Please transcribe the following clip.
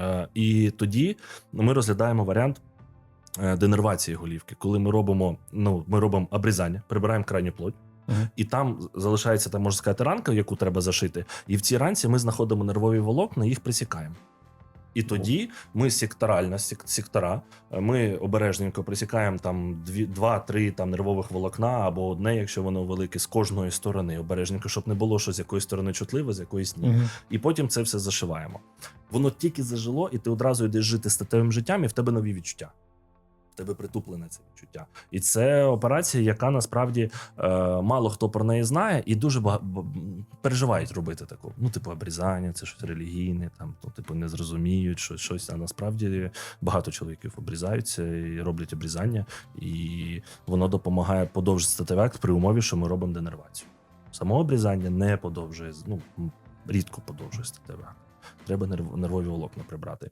Е, І тоді ми розглядаємо варіант е, денервації голівки, коли ми робимо, ну, ми робимо обрізання, прибираємо крайню плоть. Мгм. І там залишається там, можна сказати, ранка, яку треба зашити. І в цій ранці ми знаходимо нервові волокна, їх присікаємо. І тоді ми секторально, сек- сектора, е, ми обережненько присікаємо там два-три там нервових волокна або одне, якщо воно велике, з кожної сторони. Обережненько, щоб не було, що з якоїсь сторони чутливе, з якоїсь ні. Мгм. І потім це все зашиваємо. Воно тільки зажило, і ти одразу йдеш жити статевим життям, і в тебе нові відчуття. В тебе притуплене це відчуття. І це операція, яка насправді е, мало хто про неї знає, і дуже бага... переживають робити таку. Ну, типу, обрізання, це щось релігійне, там, ну, типу, не зрозуміють, що щось. А насправді багато чоловіків обрізаються і роблять обрізання, і воно допомагає подовжити статевий акт при умові, що ми робимо денервацію. Само обрізання не подовжує, ну, рідко подовжує статевий акт. Треба нервові волокна прибрати.